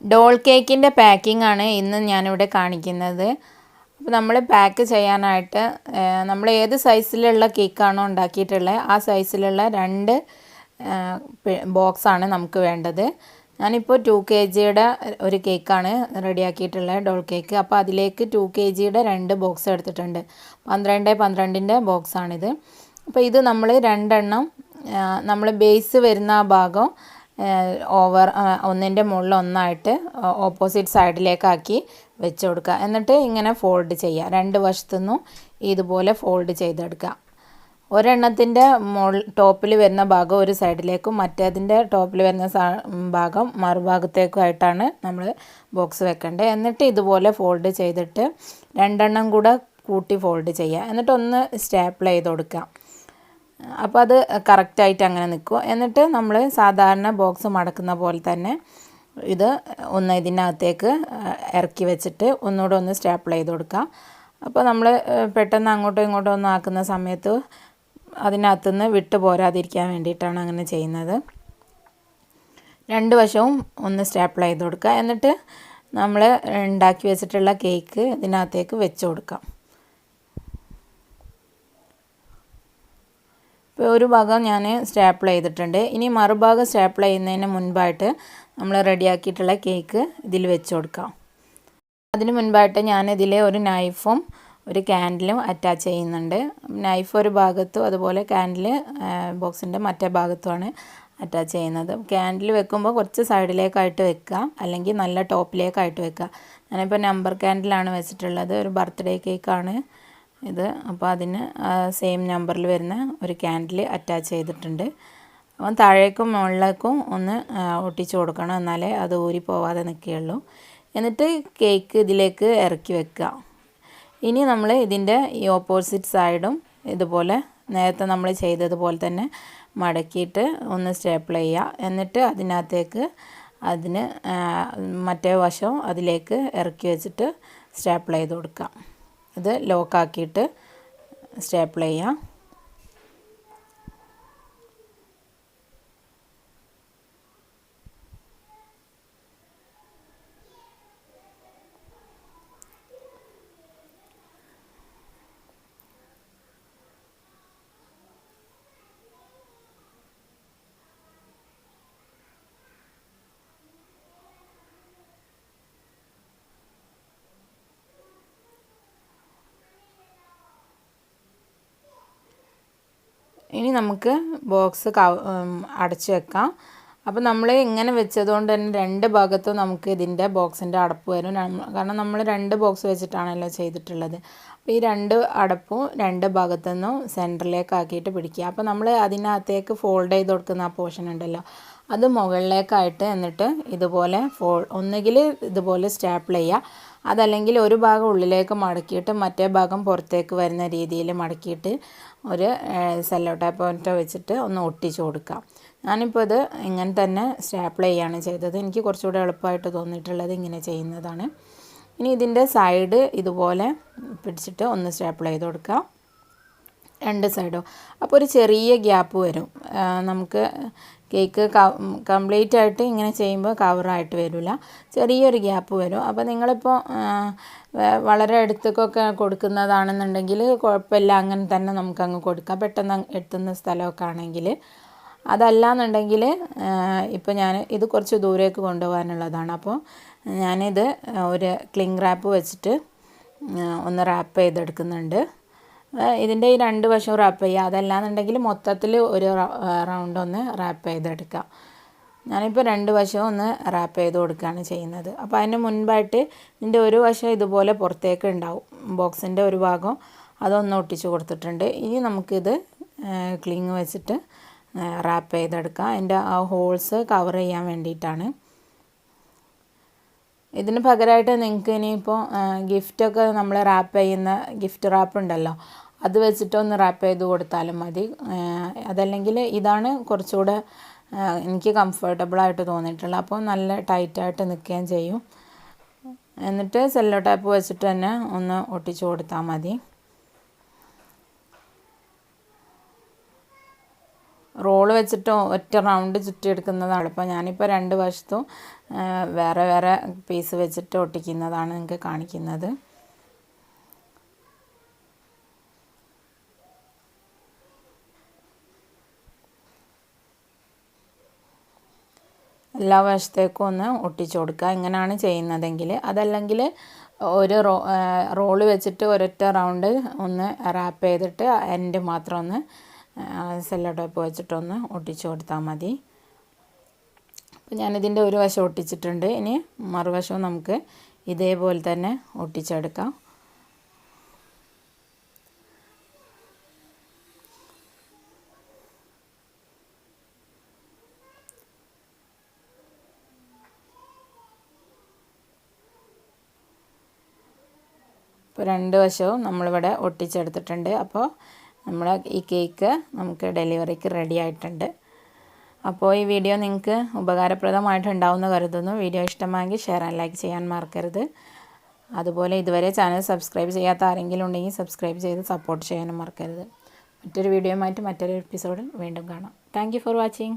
Doll കേക്കിന്റെ packing ആണ് ഇന്ന് ഞാനിവിടെ കാണിക്കുന്നത്. അപ്പോൾ നമ്മൾ പാക്ക് ചെയ്യാനായിട്ട് നമ്മൾ ഏത് സൈസിലുള്ള കേക്കാണോ ഉണ്ടാക്കിയിട്ടുള്ളത് ആ സൈസിലുള്ള രണ്ട് ബോക്സാണ് നമുക്ക് വേണ്ടത്. ഞാനിപ്പോൾ ടു കെ ജിയുടെ ഒരു കേക്കാണ് റെഡിയാക്കിയിട്ടുള്ളത് ഡോൾ കേക്ക്. അപ്പോൾ അതിലേക്ക് ടു കെ ജിയുടെ രണ്ട് ബോക്സ് എടുത്തിട്ടുണ്ട്. പന്ത്രണ്ട് പന്ത്രണ്ടിന്റെ ബോക്സാണിത് അപ്പോൾ ഇത് നമ്മൾ രണ്ടെണ്ണം നമ്മൾ ബേസ് വരുന്ന ആ ഭാഗം ഓവർ ഒന്നിന്റെ മുകളിൽ ഒന്നായിട്ട് ഓപ്പോസിറ്റ് സൈഡിലേക്കാക്കി വെച്ച് കൊടുക്കുക എന്നിട്ട് ഇങ്ങനെ ഫോൾഡ് ചെയ്യുക രണ്ട് വശത്തു വശത്തുനിന്നും ഇതുപോലെ ഫോൾഡ് ചെയ്തെടുക്കുക ഒരെണ്ണത്തിന്റെ മുകൾ ടോപ്പിൽ വരുന്ന ഭാഗം ഒരു സൈഡിലേക്കും മറ്റേതിന്റെ ടോപ്പിൽ വരുന്ന ഭാഗം മറുഭാഗത്തേക്കുമായിട്ടാണ് നമ്മൾ ബോക്സ് വെക്കേണ്ടത് എന്നിട്ട് ഇതുപോലെ ഫോൾഡ് ചെയ്തിട്ട് രണ്ടെണ്ണം കൂടെ കൂട്ടി ഫോൾഡ് ചെയ്യുക എന്നിട്ട് ഒന്ന് സ്റ്റാപ്പിൾ ചെയ്ത് കൊടുക്കുക അപ്പോൾ അത് കറക്റ്റായിട്ട് അങ്ങനെ നിൽക്കും എന്നിട്ട് നമ്മൾ സാധാരണ ബോക്സ് മടക്കുന്ന പോലെ തന്നെ ഇത് ഒന്ന് ഇതിനകത്തേക്ക് ഇറക്കി വെച്ചിട്ട് ഒന്നുകൂടെ ഒന്ന് സ്റ്റാപ്പിൾ ചെയ്ത് കൊടുക്കുക. അപ്പോൾ നമ്മൾ പെട്ടെന്ന് അങ്ങോട്ടും ഇങ്ങോട്ടും ഒന്നും ആക്കുന്ന സമയത്ത് അതിനകത്തുനിന്ന് വിട്ടു പോരാതിരിക്കാൻ വേണ്ടിയിട്ടാണ് അങ്ങനെ ചെയ്യുന്നത്. രണ്ട് വശവും ഒന്ന് സ്റ്റാപ്പിൾ ചെയ്ത് കൊടുക്കുക. എന്നിട്ട് നമ്മൾ ഉണ്ടാക്കി വെച്ചിട്ടുള്ള കേക്ക് ഇതിനകത്തേക്ക് വെച്ച് കൊടുക്കാം. ഇപ്പോൾ ഒരു ഭാഗം ഞാൻ സ്റ്റാപ്പിൾ ചെയ്തിട്ടുണ്ട്. ഇനി മറുഭാഗം സ്റ്റാപ്പിൾ ചെയ്യുന്നതിന് മുൻപായിട്ട് നമ്മൾ റെഡിയാക്കിയിട്ടുള്ള കേക്ക് ഇതിൽ വെച്ച് കൊടുക്കാം. അതിന് മുൻപായിട്ട് ഞാൻ ഇതിൽ ഒരു നൈഫും ഒരു ക്യാൻഡിലും അറ്റാച്ച് ചെയ്യുന്നുണ്ട്. നൈഫ് ഒരു ഭാഗത്തും അതുപോലെ ക്യാൻഡിൽ ബോക്സിന്റെ മറ്റേ ഭാഗത്തുമാണ് അറ്റാച്ച് ചെയ്യുന്നത്. ക്യാൻഡിൽ വെക്കുമ്പോൾ കുറച്ച് സൈഡിലേക്കായിട്ട് വെക്കുക അല്ലെങ്കിൽ നല്ല ടോപ്പിലേക്കായിട്ട് വെക്കുക ഞാനിപ്പോൾ നമ്പർ ക്യാൻഡിലാണ് വെച്ചിട്ടുള്ളത്. ഒരു ബർത്ത്ഡേ കേക്കാണ് ഇത്. അപ്പോൾ അതിന് സെയിം നമ്പറിൽ വരുന്ന ഒരു ക്യാൻഡിൽ അറ്റാച്ച് ചെയ്തിട്ടുണ്ട്. അപ്പം താഴേക്കും മുകളിലേക്കും ഒന്ന് ഒട്ടിച്ചു കൊടുക്കണം. എന്നാലേ അത് ഊരി പോവാതെ നിൽക്കുകയുള്ളൂ എന്നിട്ട് കേക്ക് ഇതിലേക്ക് ഇറക്കി വെക്കുക. ഇനി നമ്മൾ ഇതിന്റെ ഈ ഓപ്പോസിറ്റ് സൈഡും ഇതുപോലെ നേരത്തെ നമ്മൾ ചെയ്തതുപോലെ തന്നെ മടക്കിയിട്ട് ഒന്ന് സ്റ്റേപ്പിൾ ചെയ്യുക. എന്നിട്ട് അതിനകത്തേക്ക് അതിന് മറ്റേ വശം അതിലേക്ക് ഇറക്കി വെച്ചിട്ട് സ്റ്റേപ്പിൾ ചെയ്ത് കൊടുക്കുക. ഇത് ലോക്കാക്കിയിട്ട് സ്റ്റേപ്പിൾ ചെയ്യാം. ഇനി നമുക്ക് ബോക്സ് അടച്ച് വെക്കാം. അപ്പോൾ നമ്മൾ ഇങ്ങനെ വെച്ചതുകൊണ്ട് തന്നെ രണ്ട് ഭാഗത്തും നമുക്ക് ഇതിന്റെ ബോക്സിന്റെ അടപ്പ് വരും. കാരണം നമ്മൾ രണ്ട് ബോക്സ് വെച്ചിട്ടാണല്ലോ ചെയ്തിട്ടുള്ളത്. അപ്പോൾ ഈ രണ്ട് അടപ്പും രണ്ട് ഭാഗത്തു നിന്നും സെന്ററിലേക്ക് ആക്കിയിട്ട് പിടിക്കുക. അപ്പോൾ നമ്മൾ അതിനകത്തേക്ക് ഫോൾഡ് ചെയ്ത് കൊടുക്കുന്ന ആ പോർഷൻ ഉണ്ടല്ലോ അത് മുകളിലേക്കായിട്ട് എന്നിട്ട് ഇതുപോലെ ഫോൾ ഒന്നുകിൽ ഇതുപോലെ സ്റ്റാപ്പിൾ ചെയ്യുക. അതല്ലെങ്കിൽ ഒരു ഭാഗം ഉള്ളിലേക്ക് മടക്കിയിട്ട് മറ്റേ ഭാഗം പുറത്തേക്ക് വരുന്ന രീതിയിൽ മടക്കിയിട്ട് ഒരു സെല്ലോ ടേപ്പ് വെച്ചിട്ട് ഒന്ന് ഒട്ടിച്ചു കൊടുക്കാം. ഞാനിപ്പോൾ ഇത് ഇങ്ങനെ തന്നെ സ്റ്റാപ്പിൾ ചെയ്യുകയാണ് ചെയ്തത്. എനിക്ക് കുറച്ചുകൂടെ എളുപ്പമായിട്ട് തോന്നിയിട്ടുള്ളത് ഇങ്ങനെ ചെയ്യുന്നതാണ്. ഇനി ഇതിന്റെ സൈഡ് ഇതുപോലെ പിടിച്ചിട്ട് ഒന്ന് സ്റ്റാപ്പിൾ ചെയ്ത് കൊടുക്കാം. രണ്ട് സൈഡോ അപ്പോൾ ഒരു ചെറിയ ഗ്യാപ്പ് വരും. നമുക്ക് കേക്ക് കംപ്ലീറ്റ് ആയിട്ട് ഇങ്ങനെ ചെയ്യുമ്പോൾ കവറായിട്ട് വരില്ല ചെറിയൊരു ഗ്യാപ്പ് വരും. അപ്പോൾ നിങ്ങളിപ്പോൾ വളരെ അടുത്തേക്കൊക്കെ കൊടുക്കുന്നതാണെന്നുണ്ടെങ്കിൽ കുഴപ്പമില്ല അങ്ങനെ തന്നെ നമുക്ക് അങ്ങ് കൊടുക്കാം. പെട്ടെന്ന് എത്തുന്ന സ്ഥലമൊക്കെ ആണെങ്കിൽ അതല്ല എന്നുണ്ടെങ്കിൽ ഇപ്പോൾ ഞാൻ ഇത് കുറച്ച് ദൂരേക്ക് കൊണ്ടുപോകാനുള്ളതാണ്. അപ്പോൾ ഞാനിത് ഒരു ക്ലിങ് റാപ്പ് വെച്ചിട്ട് ഒന്ന് റാപ്പ് ചെയ്തെടുക്കുന്നുണ്ട്. ഇതിന്റെ ഈ രണ്ട് വശവും റാപ്പ് ചെയ്യുക. അതല്ലാന്നുണ്ടെങ്കിൽ മൊത്തത്തിൽ ഒരു റൗണ്ട് ഒന്ന് റാപ്പ് ചെയ്തെടുക്കാം ഞാനിപ്പോൾ രണ്ട് വശവും ഒന്ന് റാപ്പ് ചെയ്ത് കൊടുക്കുകയാണ് ചെയ്യുന്നത്. അപ്പോൾ അതിന് മുൻപായിട്ട് ഇതിന്റെ ഒരു വശം ഇതുപോലെ പുറത്തേക്ക് ഉണ്ടാവും. ബോക്സിന്റെ ഒരു ഭാഗം അതൊന്ന് ഒട്ടിച്ച് കൊടുത്തിട്ടുണ്ട്. ഇനി നമുക്കിത് ക്ലിങ് വെച്ചിട്ട് റാപ്പ് ചെയ്തെടുക്കാം. അതിന്റെ ആ ഹോൾസ് കവർ ചെയ്യാൻ വേണ്ടിയിട്ടാണ്. ഇതിന് പകരമായിട്ട് നിങ്ങൾക്ക് ഇനിയിപ്പോൾ ഗിഫ്റ്റൊക്കെ നമ്മൾ റാപ്പ് ചെയ്യുന്ന ഗിഫ്റ്റ് റാപ്പ് ഉണ്ടല്ലോ അത് വെച്ചിട്ട് ഒന്ന് റാപ്പ് ചെയ്ത് കൊടുത്താലും മതി. അതല്ലെങ്കിൽ ഇതാണ് കുറച്ചുകൂടെ എനിക്ക് കംഫർട്ടബിളായിട്ട് തോന്നിയിട്ടുള്ളത്. അപ്പോൾ നല്ല ടൈറ്റായിട്ട് നിൽക്കുകയും ചെയ്യും. എന്നിട്ട് സെല്ലോ ടാപ്പ് വെച്ചിട്ട് തന്നെ ഒന്ന് ഒട്ടിച്ചു കൊടുത്താൽ മതി. റോൾ വെച്ചിട്ട് ഒറ്റ റൗണ്ട് ചുറ്റിയെടുക്കുന്നതാണ്. അപ്പോൾ ഞാനിപ്പോൾ രണ്ട് വശത്തും വേറെ വേറെ പീസ് വെച്ചിട്ട് ഒട്ടിക്കുന്നതാണ് നിങ്ങൾക്ക് കാണിക്കുന്നത്. എല്ലാ വശത്തേക്കും ഒന്ന് ഒട്ടിച്ചു കൊടുക്കുക. ഇങ്ങനെയാണ് ചെയ്യുന്നതെങ്കിൽ അതല്ലെങ്കിൽ ഒരു റോ റോൾ വെച്ചിട്ട് ഒരൊറ്റ റൗണ്ട് ഒന്ന് റാപ്പ് ചെയ്തിട്ട് എൻഡ് മാത്രം ഒന്ന് സെല്ലോ ടേപ്പ് വെച്ചിട്ടൊന്ന് ഒട്ടിച്ചു കൊടുത്താൽ മതി. അപ്പോൾ ഞാനിതിന്റെ ഒരു വശം ഒട്ടിച്ചിട്ടുണ്ട്. ഇനി മറുവശവും നമുക്ക് ഇതേപോലെ തന്നെ ഒട്ടിച്ചെടുക്കാം. ഇപ്പോൾ രണ്ട് വശവും നമ്മളിവിടെ ഒട്ടിച്ചെടുത്തിട്ടുണ്ട്. അപ്പോൾ നമ്മളെ ഈ കേക്ക് നമുക്ക് ഡെലിവറിക്ക് റെഡി ആയിട്ടുണ്ട്. അപ്പോൾ ഈ വീഡിയോ നിങ്ങൾക്ക് ഉപകാരപ്രദമായിട്ടുണ്ടാവുമെന്ന് കരുതുന്നു. വീഡിയോ ഇഷ്ടമായെങ്കിൽ ഷെയർ ആൻഡ് ലൈക്ക് ചെയ്യാൻ മറക്കരുത്. അതുപോലെ ഇതുവരെ ചാനൽ സബ്സ്ക്രൈബ് ചെയ്യാത്ത ആരെങ്കിലും ഉണ്ടെങ്കിൽ സബ്സ്ക്രൈബ് ചെയ്ത് സപ്പോർട്ട് ചെയ്യാനും മറക്കരുത്. മറ്റൊരു വീഡിയോയുമായിട്ട് മറ്റൊരു എപ്പിസോഡിൽ വീണ്ടും കാണാം. Thank for watching